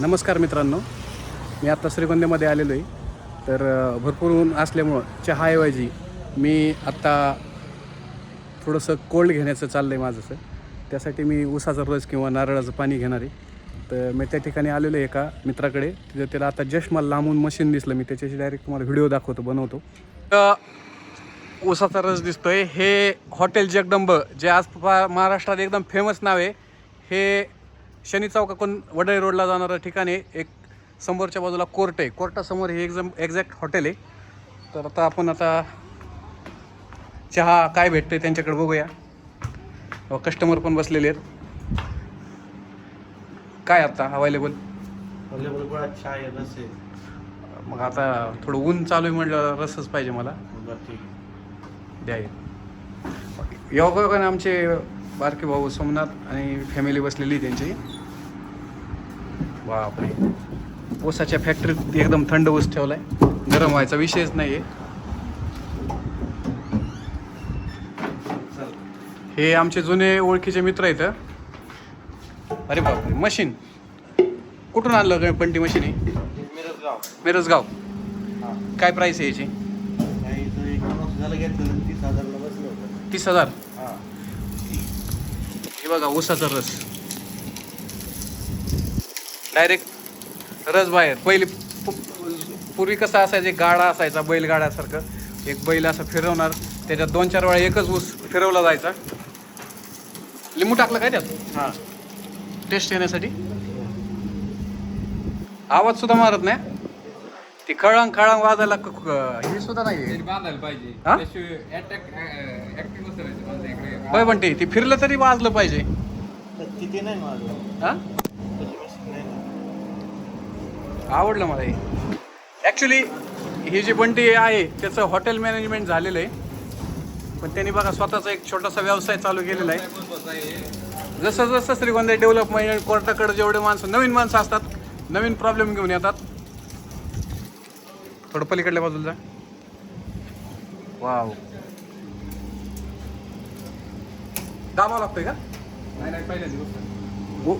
नमस्कार मित्रांनो. मी आत्ता श्रीगोंद्यामध्ये आलेलो आहे तर भरपूर ऊन असल्यामुळं चहाऐवजी मी आत्ता थोडंसं कोल्ड घेण्याचं चाललं आहे माझं सर त्यासाठी मी उसाचा रस किंवा नारळाचं पाणी घेणार आहे. तर मी त्या ठिकाणी आलेलो आहे एका मित्राकडे. तिथं त्याला आता जस्ट मला लांबून मशीन दिसलं. मी त्याच्याशी डायरेक्ट तुम्हाला व्हिडिओ दाखवतो बनवतो. तर रस दिसतोय. हे हॉटेल जगदंब जे आज महाराष्ट्रात एकदम फेमस नाव आहे. हे शनी चौकाकडून वडळी रोडला जाणारं ठिकाण आहे. एक समोरच्या बाजूला कोर्ट आहे. कोर्टासमोर हे एकदम एक्झॅक्ट हॉटेल आहे. तर आता आपण आता चहा काय भेटते त्यांच्याकडे बघूया. कस्टमर पण बसलेले आहेत. काय आता अवेलेबल अवेलेबल गोळा चहा आहे रस आहे. मग आता थोडं ऊन चालू आहे म्हटलं रसच पाहिजे मला. द्या योगायोगाने आमचे बारके भाऊ सोमनाथ आणि फॅमिली बसलेली त्यांची. बापरे. ऊसाच्या फॅक्टरीत एकदम थंड ऊस ठेवलाय. गरम व्हायचा विषयच नाही आहे हे आमचे जुने ओळखीचे मित्र आहेत अरे बापरे मशीन कुठून आणलं काय पण ती मशीन आहे मिरजगाव. मिरजगाव. हां. काय प्राईस आहे याची? तीस हजार. हां बघा ऊसाचा रस. डायरेक्ट रस बाहेर. पहिले पूर्वी कसं असायचं एक गाडा असायचा बैलगाड्यासारखं. एक बैल असं फिरवणार त्याच्यात दोन चार वेळा एकच ऊस फिरवला जायचा. लिंबू टाकलं काय त्यात? हां. टेस्ट येण्यासाठी. आवाज सुद्धा मारत नाही. ती खळंग खळंग वाजायला क- क- हे सुद्धा नाही बांधायला पाहिजे. हा? त्याशिवाय इकडे. होय पण ती फिरलं तरी वाजलं पाहिजे. तिथे नाही माझं हा? आवडलं मला हे. ॲक्च्युली ही जी बंटी आहे त्याचं हॉटेल मॅनेजमेंट झालेलं आहे. पण त्यांनी बघा स्वतःचा एक छोटासा व्यवसाय चालू केलेला आहे. जसं जसं श्रीगोंदा डेव्हलपमेंट कोर्टाकडे जेवढे माणसं नवीन माणसं असतात नवीन प्रॉब्लेम घेऊन येतात. थोडं पलीकडल्या बाजूला जा. वाव. दाबावं लागतंय का? नाही नाही पहिल्या दिवस. ओ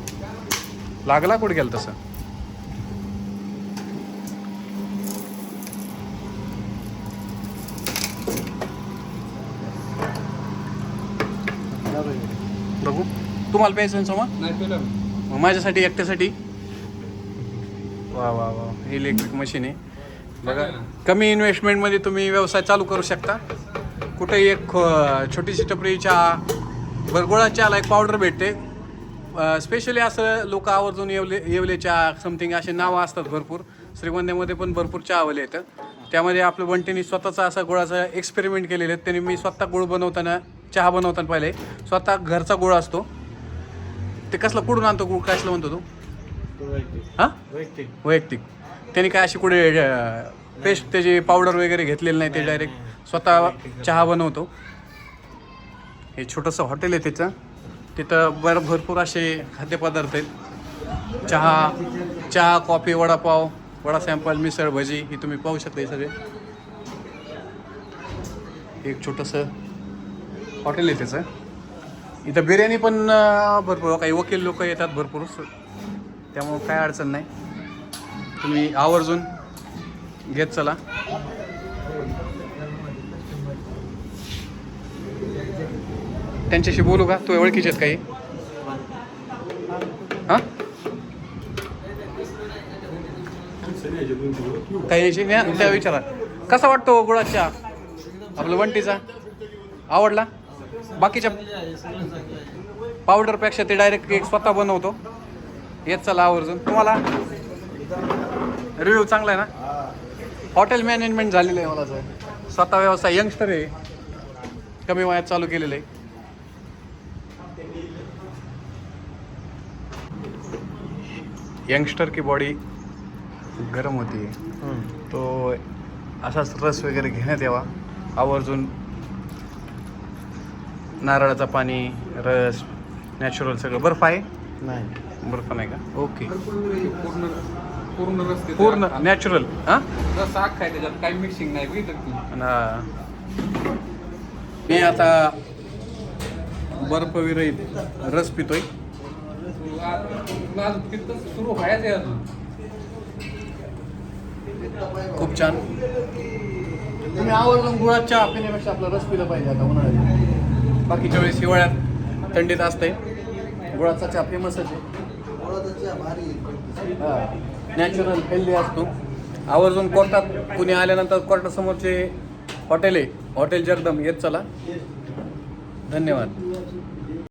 लागला कुठे गेलं तसं? बघू. तुम्हाला प्यायचं सोमा? नाही माझ्यासाठी एकट्यासाठी? वा वा वा. इलेक्ट्रिक मशीन आहे. बघा कमी इन्व्हेस्टमेंटमध्ये तुम्ही व्यवसाय चालू करू शकता. कुठेही एक छोटीशी टपरी चहा बरगोळा चहाला एक पावडर भेटते. स्पेशली असं लोक आवर्जून येवले येवले चहा समथिंग असे नावं असतात भरपूर. श्रीगोंद्यामध्ये पण भरपूर चहावाले येतं त्यामध्ये आपलं बंटीनी स्वतःचा असा गुळाचा एक्सपेरिमेंट केलेले आहेत. त्यांनी मी स्वतः गुळ बनवताना चहा बनवताना पाहिले. स्वतः घरचा गुळ असतो. ते कसलं कुठून आणतो गुळ? कसलं म्हणतो तू? हां? वैयक्तिक. वैयक्तिक. त्यांनी काय अशी कुठे पेस्ट त्याची पावडर वगैरे घेतलेली नाही ते डायरेक्ट स्वतः चहा बनवतो. हे छोटंसं हॉटेल आहे त्याचं. तिथं बरं भरपूर असे खाद्यपदार्थ आहेत. चहा चहा कॉफी वडापाव वडा सॅम्पल मिसळ भजी ही तुम्ही पाहू शकता हे सगळे. एक छोटंसं हॉटेल आहे त्याचं. इथं बिर्याणी पण भरपूर काही वकील लोक येतात भरपूर. त्यामुळं काय अडचण नाही. तुम्ही आवर्जून घेत चला. त्यांच्याशी बोलू का? तू ओळखीचे काही? हां? काही नाही त्या विचारा. कसा वाटतो गुळाच्या? आपलं वंटीचा? आवडला? बाकीच्या पावडरपेक्षा ते डायरेक्ट केक स्वतः बनवतो. येत चला आवर्जून. तुम्हाला? रिव्ह्यू चांगला आहे ना? हॉटेल मॅनेजमेंट झालेलं आहे मला सर स्वतः व्यवसाय यंगस्टर आहे. कमी वयात चालू केलेलं आहे. यंगस्टर की बॉडी गरम होती. तो असाच रस वगैरे घेण्यात यावा. आवर्जून नारळाचं पाणी रस नॅचरल सगळं बर्फ आहे? नाही. बर्फ नाही का? ओके पूर्ण पूर्ण रस्ते पूर्ण नॅचरल हां? रस अख्खा आहे त्याच्यात काही मिक्सिंग नाही बघितलं आणि मी आता बर्फ विरहित रस पितोय. तू आज तुला सुरू व्हायचं आहे अजून. खूप छान. तुम्ही आवर्जून गुळात चहा पिण्यापेक्षा आपला रस पिलं पाहिजे आता उन्हाळ्यात. बाकीच्या वेळेस हिवाळ्यात थंडीत असते गुळाचा चहा फेमसच आहे. गोळाचा भारी नॅचरल हेल्दी असतो. आवर्जून कोर्टात कुणी आल्यानंतर कोर्टासमोरचे हॉटेल आहे. हॉटेल जगदम येत चला. धन्यवाद.